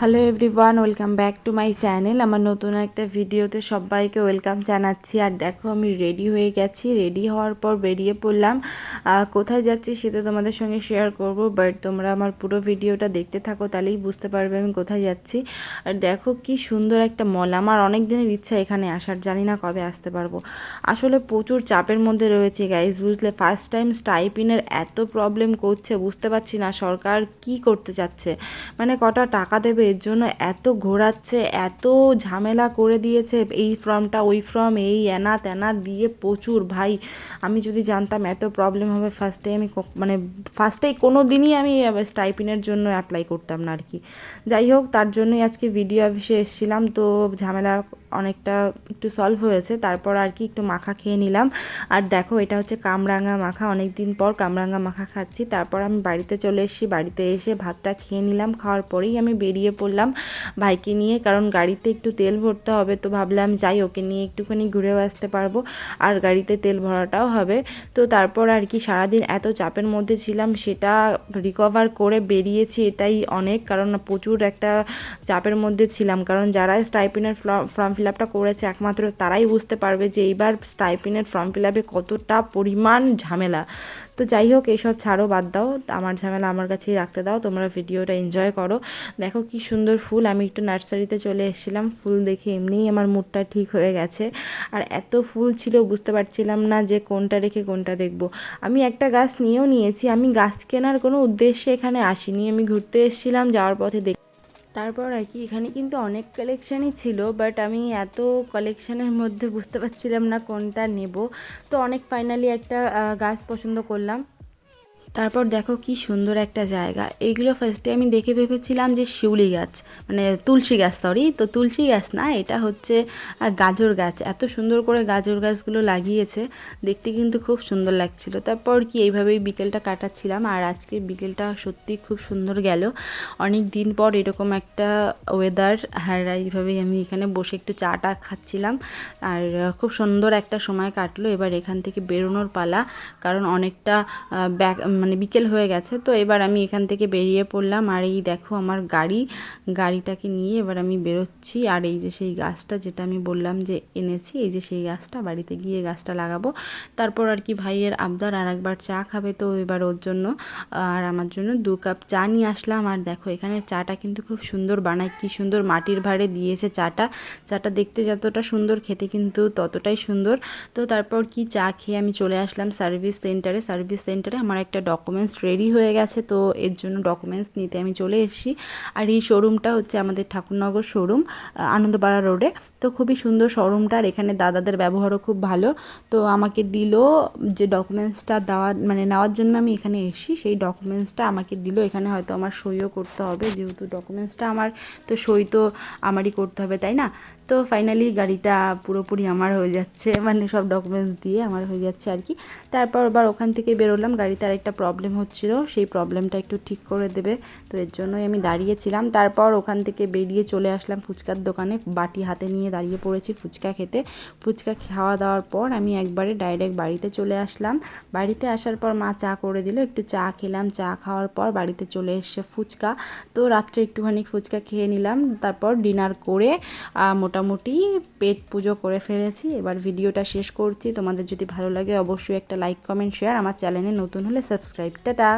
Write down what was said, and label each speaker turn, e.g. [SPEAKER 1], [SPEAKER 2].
[SPEAKER 1] Hello everyone welcome back to my channel আমার নতুন একটা ভিডিওতে সবাইকে ওয়েলকাম জানাচ্ছি। আর দেখো, আমি রেডি হয়ে গেছি। রেডি হওয়ার পর বেরিয়ে পড়লাম। কোথায় যাচ্ছি সেটা তোমাদের সঙ্গে শেয়ার করব বাট তোমরা আমার পুরো ভিডিওটা দেখতে থাকো, তাহলেই বুঝতে পারবে আমি কোথায় যাচ্ছি। আর দেখো, কি সুন্দর একটা মল আমার অনেক দিনের ইচ্ছা এখানে আসার, জানি না কবে আসতে পারব। আসলে প্রচুর চাপের মধ্যে রয়েছে গাইজ বুঝলে? ফার্স্ট টাইম স্টাইপিনের এত প্রবলেম করছে, বুঝতে পারছি না সরকার কি করতে চাচ্ছে। মানে কটা টাকা দেবে এর জন্য এত ঘোরাচ্ছে, এত ঝামেলা করে দিয়েছে, এই ফর্মটা ওই ফর্ম, এই এনা তেনা দিয়ে প্রচুর ভাই। আমি যদি জানতাম এত প্রবলেম হবে ফার্স্টে আমি মানে ফার্স্টেই কোনো দিনই আমি স্টাইপিনের জন্য অ্যাপ্লাই করতাম না আর কি। যাই হোক, তার জন্যই আজকে ভিডিও অফিসে এসেছিলাম, তো ঝামেলা অনেকটা একটু সলভ হয়েছে। তারপর আর কি একটু মাখা খেয়ে নিলাম। আর দেখো, এটা হচ্ছে কামরাঙা মাখা। অনেক দিন পর কামরাঙা মাখা খাচ্ছি। তারপর আমি বাড়িতে চলে এসেছি। বাড়িতে এসে ভাতটা খেয়ে নিলাম। খাওয়ার পরেই আমি বেরিয়ে পড়লাম ভাইকে নিয়ে। কারণ গাড়িতে একটু তেল ভরতে হবে তো ভাবলাম, যাই ওকে নিয়ে একটুখানি ঘুরেও আসতে পারব। আর গাড়িতে তেল ভরাটাও হবে। তো তারপর আর কি সারাদিন এত চাপের মধ্যে ছিলাম, সেটা রিকভার করে বেরিয়েছি এটাই অনেক। কারণ প্রচুর একটা চাপের মধ্যে ছিলাম। কারণ যারা স্টাইপিনের ফর্ম ফিল আপটা করেছে একমাত্র তারাই বুঝতে পারবে যে এইবার স্টাইপিনের ফর্ম ফিল আপে কতটা পরিমাণ ঝামেলা। তো যাই হোক, এইসব ছাড়ো, বাদ দাও। আমার ঝামেলা আমার কাছেই রাখতে দাও। তোমরা ভিডিওটা এনজয় করো। দেখো কি সুন্দর ফুল। আমি একটু নার্সারিতে চলে এসেছিলাম। ফুল দেখে এমনিই আমার মুডটা ঠিক হয়ে গেছে। আর এত ফুল ছিল, বুঝতে পারছিলাম না যে কোনটা রেখে কোনটা দেখব। আমি একটা গাছ নিয়েও নিয়েছি। আমি গাছ কেনার কোনো উদ্দেশ্যে এখানে আসিনি। আমি ঘুরতে এসেছিলাম, যাওয়ার পথে দেখ তারপর আর কি, এখানে কিন্তু অনেক কালেকশানই ছিল বাট আমি এত কালেকশানের মধ্যে বুঝতে পারছিলাম না কোনটা নেব। তো অনেক ফাইনালি একটা গাছ পছন্দ করলাম। তারপর দেখো কি সুন্দর একটা জায়গা। এইগুলো ফার্স্টে আমি দেখে ভেবেছিলাম যে শিউলি গাছ মানে তুলসী গাছ সরি তো তুলসী গাছ না, এটা হচ্ছে গাজর গাছ। এত সুন্দর করে গাজর গাছগুলো লাগিয়েছে, দেখতে কিন্তু খুব সুন্দর লাগছিল। তারপর কি, এইভাবেই বিকেলটা কাটাচ্ছিলাম, আর আজকে বিকেলটা সত্যি খুব সুন্দর গেল। অনেক দিন পর এরকম একটা ওয়েদার আর এইভাবেই আমি এখানে বসে একটু চাটা খাচ্ছিলাম, আর খুব সুন্দর একটা সময় কাটলো। এবার এখান থেকে বেরোনোর পালা, কারণ অনেকটা ব্যাক মানে বিকেল হয়ে গেছে, তো এবার আমি এখান থেকে বেরিয়ে পড়লাম। আর এই দেখো আমার গাড়ি, গাড়িটাকে নিয়ে এবার আমি বেরোচ্ছি। আর এই যে সেই গাছটা যেটা আমি বললাম যে এনেছি, এই যে সেই গাছটা, বাড়িতে গিয়ে গাছটা লাগাবো। তারপর আর কি ভাইয়ের আবদার, আর একবার চা খাবে তো এবার ওর জন্য। আর আমার জন্য দু কাপ চা নিয়ে আসলাম। আর দেখো এখানে চাটা কিন্তু খুব সুন্দর বানায়, কি সুন্দর মাটির ভাড়ে দিয়েছে চাটা। চাটা দেখতে যতটা সুন্দর, খেতে কিন্তু ততটাই সুন্দর। তো তারপর কি চা খেয়ে আমি চলে আসলাম সার্ভিস সেন্টারে। সার্ভিস সেন্টারে আমার একটা ডকুমেন্টস রেডি হয়ে গেছে, তো এর জন্য ডকুমেন্টস নিতে আমি চলে এসেছি। আর এই শোরুমটা হচ্ছে আমাদের ঠাকুরনগর শোরুম আনন্দপাড়া রোডে তো খুবই সুন্দর শোরুমটা আর এখানে দাদাদের ব্যবহারও খুব ভালো। তো আমাকে দিল যে ডকুমেন্টসটা দেওয়ার মানে নেওয়ার জন্য আমি এখানে এসেছি। সেই ডকুমেন্টসটা আমাকে দিল। এখানে হয়তো আমার সইও করতে হবে, যেহেতু ডকুমেন্টসটা আমার, তো সই তো আমারই করতে হবে, তাই না? তো ফাইনালি গাড়িটা পুরোপুরি আমার হয়ে যাচ্ছে মানে সব ডকুমেন্টস দিয়ে আমার হয়ে যাচ্ছে আর কি। তারপর আবার ওখান থেকে বেরোলাম, গাড়িতে আরেকটা প্রবলেম হচ্ছিল, সেই প্রবলেমটা একটু ঠিক করে দেবে। তো এর জন্যই আমি দাঁড়িয়েছিলাম। তারপর ওখান থেকে বেরিয়ে চলে আসলাম ফুচকার দোকানে। বাটি হাতে নিয়ে দাঁড়িয়ে পড়েছি ফুচকা খেতে। ফুচকা খাওয়া দাওয়ার পর আমি একবারে ডাইরেক্ট বাড়িতে চলে আসলাম। বাড়িতে আসার পর মা চা করে দিল। একটু চা খেলাম। চা খাওয়ার পর বাড়িতে চলে এসছে ফুচকা। তো রাত্রে একটুখানি ফুচকা খেয়ে নিলাম। তারপর ডিনার করে মোটামুটি পেট পুজো করে ফেলেছি। এবার ভিডিওটা শেষ করছি। তোমাদের যদি ভালো লাগে অবশ্যই একটা লাইক কমেন্ট শেয়ার আমার চ্যানেলে নতুন হলে সাবস্ক্রাইব টাটা